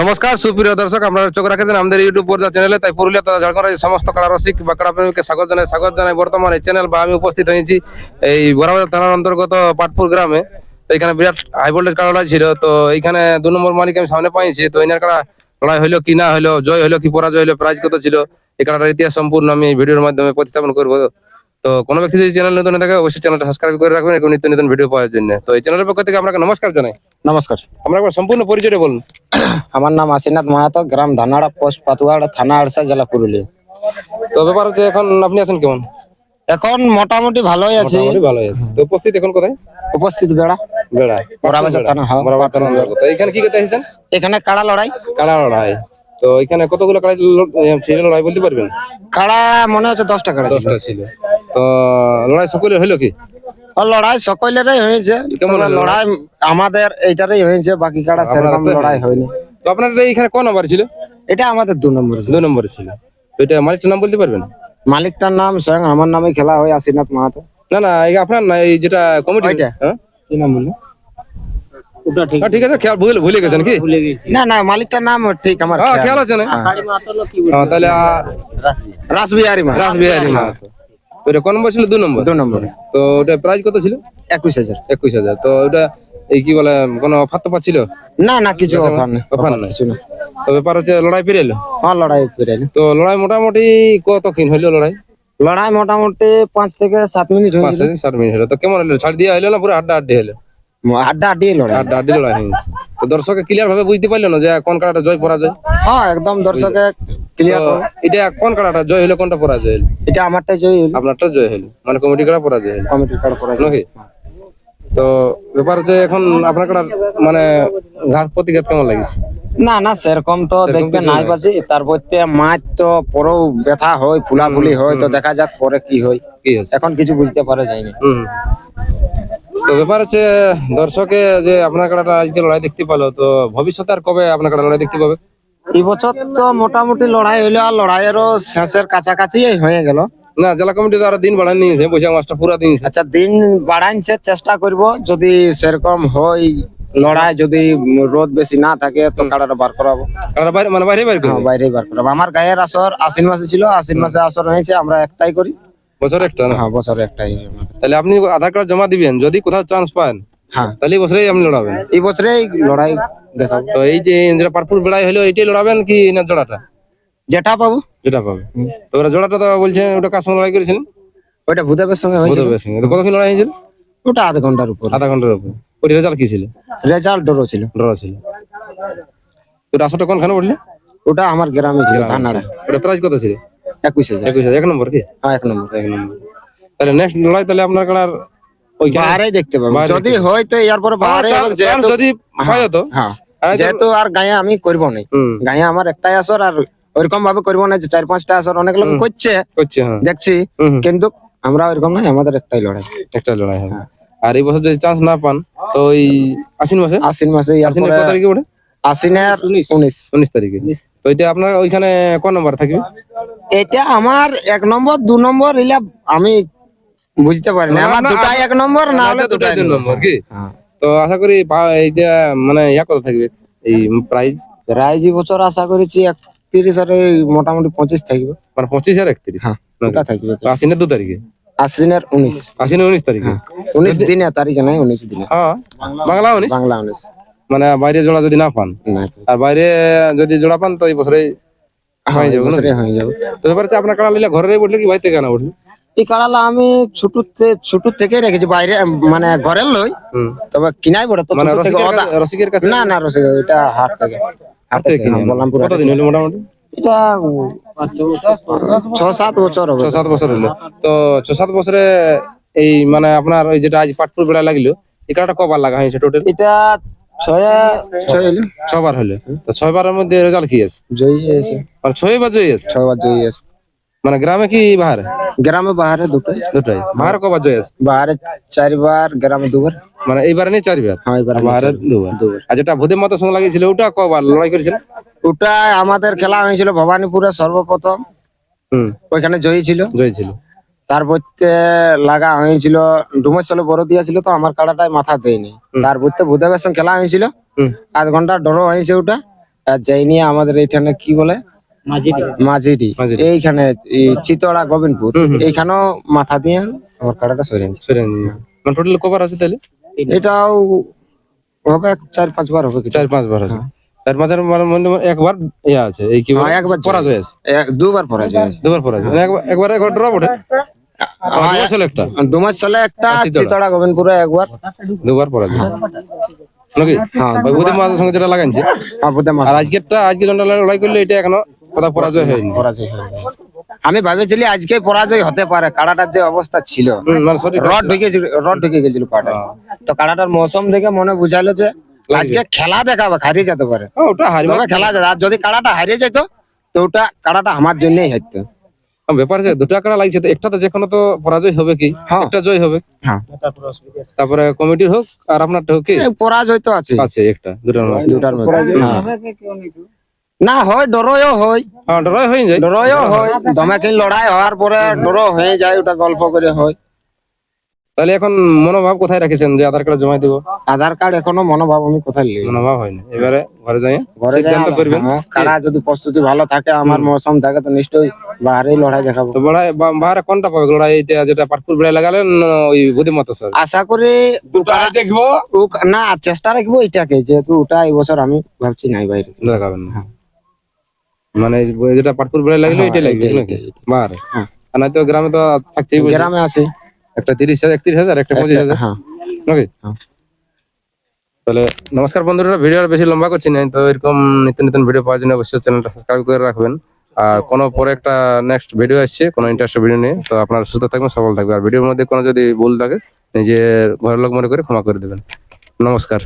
নমস্কার, সুপ্রিয় দর্শক, আপনারা চোখ রাখেছেন আমাদের ইউটিউব পর্দা চ্যানেলে তাই পুরুলিয়া তথা ঝাড়খণ্ড রাজ্যের সমস্ত কাড়া রসিক বা কাড়া প্রেমীকে স্বাগত জানাই। স্বাগত জানাই বর্তমান চ্যানেল বা আমি উপস্থিত হয়েছি এই বরাবাজার থানার অন্তর্গত পাটপুর গ্রামে। তো এখানে বিরাট হাই ভোল্টেজ লড়াই ছিল। তো এইখানে দু নম্বর মালিক আমি সামনে পাইছি। তো এনার কাড়া লড়াই হলো কি না হলো, জয় হলো কি পরাজয় হলো প্রাইজ কত ছিল, এই কাড়াটার ইতিহাস সম্পূর্ণ আমি ভিডিওর মাধ্যমে প্রতিস্থাপন করব। তো কোনো ব্যক্তি যদি চ্যানেল নতুন থাকে অবশ্যই চ্যানেলটা সাবস্ক্রাইব করে রাখবেন এরকম নিত্য নতুন ভিডিও পাওয়ার জন্য। তো এই চ্যানেলের পক্ষ থেকে আপনাকে নমস্কার জানাই। নমস্কার। আমরা একবার সম্পূর্ণ পরিচয়টা বলুন। আমার নাম আশীনাথ মাহাতো গ্রাম ধানাড়া পোস্ট পাতুয়াড়া থানা আড়সা জেলা পুরুলিয়া। তো ব্যাপার হচ্ছে এখন আপনি আছেন কেমন? এখন মোটামুটি ভালোই আছি। ভালোই আছে। তো উপস্থিত এখন কোথায়? উপস্থিত বেড়া। বেড়া। বরাবাজার থানা হ্যাঁ। বরাবর থানা অন্তর্গত। এইখানে কি করতে এসেছেন? এখানে কাড়া লড়াই। কাড়া লড়াই। তো এখানে কতগুলো কাড়া ছিল? লড়াই বলতে পারবেন? কাড়া মনে হচ্ছে দশটা কাড়া ছিল। তো লড়াই সকলে হলো কি? লড়াই সকলেরই হয়েছে। কেমন লড়াই আমাদের এইটারই হয়েছে বাকি কাড়া সেরকম লড়াই হয়নি। তো আপনার এইখানে কোন নাম্বার ছিল? এটা আমাদের দু নম্বর দুই নম্বরে ছিল। তো এটা মালিকটার নাম বলতে পারবেন? মালিকটার নাম স্বয়ং আমার নামে খেলা হয় আশীনাথ মাহাতো। না না এই আপনার না এই যেটা কমিটি হ্যাঁ? কি নাম বলল? ওটা ঠিক ঠিক আছে খেয়াল ভুলে ভুলে গেছেন কি? না না মালিকটার নাম ঠিক আমার হ্যাঁ খেয়াল। আছে না? হ্যাঁ, তাহলে রাসবিহারী মা রাসবিহারী মাহাতো। ওইটা কোন নম্বর ছিল? দু নম্বর? দু নম্বরে। তো ওটা প্রাইস কত ছিল? একুশ হাজার। একুশ হাজার। তো ওটা এই কি বলে কোনো অফার তো পাচ্ছিল না না কিছু অফার নেই। অফার নেই। কিছু না। তো ব্যাপার হচ্ছে লড়াই ফিরে এলো? হ্যাঁ লড়াই ফিরে এলো। তো লড়াই মোটামুটি কত ক্ষীণ হইল লড়াই? লড়াই মোটামুটি পাঁচ থেকে সাত মিনিট পাঁচ থেকে সাত মিনিট হলো। তো কেমন হলো? ছাড় দিয়ে হইল না পুরো আড্ডা আড্ডি হলো? আড্ডা আড্ডি লড়াই। আড্ডা আড্ডি লড়াই হয়েছে তো দর্শকে ক্লিয়ার ভাবে বুঝতে পারল না যে কোন কাড়াটা জয় পরাজয়? হ্যাঁ একদম দর্শকে ক্লিয়ার এটা কোন কাড়াটা জয় হলো কোনটা পরাজয় হলো? এটা আমারটাই জয় হইল আপনারটা জয় হলো। মানে কমিটি কাড়া পরাজয় হলো? নাকি? তো ব্যাপার হচ্ছে এখন আপনার মানে ঘাস প্রতিঘাত কেমন লাগিছে? না না সেরকম তো দেখতে কিছু নাই। পাচ্ছি তারপর মাছ তো পরেও ব্যথা হয় ফুলাফুলি হয় তো দেখা যাক পরে কি হয়। এখন কিছু বুঝতে পারা যায়নি। তো ব্যাপার হচ্ছে দর্শকে যে আপনার কাড়াটা আজকে লড়াই দেখতে পেল তো ভবিষ্যতে আর কবে আপনার কাড়া লড়াই দেখতে পাবে? এই বছর তো মোটামুটি লড়াই হইল আর লড়াইয়েরও শেষের কাছাকাছি হয়ে গেল। না জেলা কমিটি তো আরও দিন বাড়ান নিয়েছে বৈশাখ মাসটা পুরা দিয়েছে। আচ্ছা দিন বাড়াইছে চেষ্টা করব যদি সেরকম হয় লড়াই যদি রোদ বেশি না থাকে তো কাড়াটা বার করাবো। বাইরে মানে বাইরে বাইরে হ্যাঁ বাইরেই বার করাবো। আমার গায়ের আসর আশ্বিন মাসে ছিল আশ্বিন মাসে আসর হয়েছে আমরা একটাই করি। বছর একটা না? হ্যাঁ বছরে একটাই তাহলে আপনি আধার কার্ড জমা দিবেন যদি কোথাও চান্স পান হ্যাঁ। তাহলে এই বছরেই আপনি লড়াবেন। এই বছরেই লড়াই দেখাবো। তো এই যে যেটা পারপুর বেড়াই হলো এইটাই লড়াবেন কি না জোড়াটা? যেটা পাবো। যেটা পাবে। তো ওরা জোড়াটা তো বলছেন ওটা কার সঙ্গে লড়াই করেছিলেন ওইটা ভূদেবের সঙ্গে হয়েছে বুধবের সঙ্গে। তো কতক্ষণ লড়াই হয়েছিল? ওটা আধ ঘণ্টার উপর। আধা ঘণ্টার উপরে। ওই রেজাল্ট কি ছিল? রেজাল্ট ডরো ছিল। ড্র ছিল। তো রাসটা কোনখানে পড়লে ওটা আমার গ্রামে ছিল ওটা প্রাইস কত ছিল? একুশ হাজার। একুশ হাজার, এক নম্বর কি? হ্যাঁ এক নম্বর। এক নম্বর। তাহলে নেক্সট লড়াই তাহলে আপনার দেখতে পাবো। যদি হয় তো যদি হয় তো? হ্যাঁ। যেহেতু আর গায়ে আমি করব না। গায়ে আমার একটাই আসর আর ওইরকম ভাবে করব না যে চার পাঁচটা আসর অনেক লোক করছে। দেখছি। কিন্তু আমরা ওইরকম নাই আমাদের একটাই লড়াই। একটা লড়াই হবে। আর এই বছর যদি চান্স না পান তো ওই আশ্বিন মাসে? আশ্বিন মাসে আশ্বিনের কত তারিখে ওঠে আশ্বিনের উনিশ। উনিশ। তারিখে। তো এটা আপনার ওইখানে কোন নম্বর থাকবে? এটা আমার এক নম্বর দু নম্বর ইলা আমি বুঝতে পারি না। আমার দুটাই এক নম্বর না হলে দুটাই দুই নম্বর কি? হ্যাঁ। তো আশা করি পা- এই যে মানে ইয়া কত থাকবে? এই প্রাইস প্রায় যে বছর আশা করেছি একত্রিশ আর মোটামুটি পঁচিশ থাকবে। মানে পঁচিশ আর একত্রিশ? হ্যাঁ ওটা থাকবে। আশ্বিনের দু তারিখে? আশ্বিনের উনিশ। আশ্বিনের উনিশ তারিখে? উনিশ দিনে তারিখে নাই উনিশ দিনে। হ্যাঁ বাংলা উনিশ? বাংলা উনিশ। মানে বাইরে জোড়া যদি না পান? আর বাইরে যদি জোড়া পান তো এই বছরে হ্যাঁ, যাবে না? হয়ে যাবে। তো ব্যাপার হচ্ছে আপনার কাড়া নিলে ঘরে বললে কি কেনা এই কাড়ালা আমি ছোট ছোট থেকে রেখেছি বাইরে মানে ঘরের লই তবে কিনাই তো মানে রসিকের কাছে- না না রসিক এটা হাট থেকে। হাট থেকে কিনে আনো। কতদিন হলো মোটামুটি? এটা ছ সাত বছর হবে। ছ সাত বছর হলো। তো ছ সাত বছরে এই মানে আপনার ওই যেটা আজ পাটপুর বেড়া লাগল এই কাড়াটা কবার লাগা হয়েছে টোটাল এটা ছয় ছয় হইল। ছবার হলো তো ছয়বারের মধ্যে রেজাল্ট কি আছে? জয়ী আছে মানে ছয় বার জয় আছে? ছয় জয়ী আছে মানে গ্রামে কি বাহারে? গ্রামে বাহারে দুটো দুটাই। বাহারে কবার জয় আছে? বাহারে চারবার গ্রামে দুবার। মানে এইবারে নেই চারবার হ্যাঁ এবার বাহারে দুবার। আর যেটা ভূতের মতো সঙ্গে লাগিয়েছিল ওটা কবার লড়াই করেছিল? ওটা আমাদের খেলা হয়েছিল ভবানীপুরে সর্বপ্রথম। হুম। ওইখানে জয়ী ছিল। জয়ী ছিল। তারপরতে লাগা হয়েছিল ডুমেশ্বলে বড় দিয়া ছিল তো আমার কাড়াটাই মাথা দেয়নি। তারপরতে ভূদেবের সঙ্গে খেলা হয়েছিল। আধ ঘণ্টা ডর হয়েছে ওটা। আর যাই নিয়ে আমাদের এইখানে কি বলে? মাঝিডি। এইখানে এই চিতড়া গোবিন্দপুর। এইখানেও মাথা দিয়ে আমার কাটাটা সরে মানে টোটাল কবার আছে তাহলে? এটাও হবে চার পাঁচবার হবে চার পাঁচ বার আছে মানে মনে একবার ইয়া আছে এই কি হ্যাঁ, একবার পরাজয় আছে। দুবার পরে যায় দুবার পরাজয়। মানে একবার একবার একটা দু মাস চলে একটা চিতড়া। চিতড়া গোবিন্দপুরে একবার। দুবার পরাজয়। নাকি? হ্যাঁ ওই মাছের সঙ্গে যেটা লাগাইছে। আর আজকেরটা আজকে জনটা লড়াই করলে এটা এখনও কথা পরাজয় হয়নি। পরাজয় হয়ে আমি ভাবেছিলি আজকে পরাজয় হতে পারে। কাড়াটার যে অবস্থা ছিল রড ঢুকে রড ঢুকে গেছিল কাড়া তো কাড়াটার মৌসুম দেখে মনে বুঝাইলো যে আজকে খেলা দেখাবে হারিয়ে যেতে পারে। ওটা হারি খেলা যাবে আর যদি কাড়াটা হারিয়ে যেত তো ওটা কাড়াটা আমার জন্যই হারতো। ব্যাপার আছে দুটো আঁকড়া লাগছে তো একটা তো যেকোনো তো পরাজয় হবে কি? হ্যাঁ। একটা জয় হবে। হ্যাঁ। তারপরে কমিটির হোক আর আপনারটা হোক কি? পরাজয় তো আছে আছে একটা দুটার মধ্যে। দুটার মধ্যে। হ্যাঁ। না হয় ডরও হয়। হ্যাঁ ডরাই হয়ে যায়। ডরও হয়। দমে কি লড়াই হওয়ার পরে ডরও হয়ে যায় ওটা গল্প করে হয়। তাহলে এখন মনোভাব কোথায় রাখেছেন যে আধার কার্ড জমা দিব? আধার কার্ড এখনও মনোভাব আমি কোথায় লিখি মনোভাব হয়নি। এবারে ঘরে যাই ঘরে যাই সিদ্ধান্ত করবেন। হ্যাঁ, কারা যদি প্রস্তুতি ভালো থাকে আমার মৌসুম থাকে তো নিশ্চয়ই বাইরেই লড়াই দেখাবো। তো বড়াই বা- বাহারে কোনটা পাবে? লড়াই এইটা যেটা পাটপুর বেড়ায় লাগালেন ওই বুদ্ধিমত্তা স্যার? আশা করি দেখব। না চেষ্টা রাখব এটাকে। যেহেতু ওটা এই বছর আমি ভাবছি নাই বাইরে। লাগাবেন না। মানে যেটা পাটপুর বেড়ায় লাগলে হ্যাঁ, এটাই লাগবে নাকি? বাহারে। হ্যাঁ। আর নয়তো গ্রামে তো থাকছেই। গ্রামে আছে। একটা তিরিশ হাজার একত্রিশ হাজার একটা পঁচিশ হাজার। হ্যাঁ। নাকি? হ্যাঁ। তাহলে নমস্কার বন্ধুরা ভিডিও আর বেশি লম্বা করছি না তো এরকম নিত্য নতুন ভিডিও পাওয়ার জন্য অবশ্যই চ্যানেলটা সাবস্ক্রাইব করে রাখবেন। আর কোনো পরে একটা নেক্সট ভিডিও আসছে কোনো ইন্টারেস্ট ভিডিও নিয়ে তো আপনারা সুস্থ থাকবেন সফল থাকবে আর ভিডিওর মধ্যে কোনো যদি ভুল থাকে নিজের ঘরের লোক মনে করে ক্ষমা করে দেবেন। নমস্কার।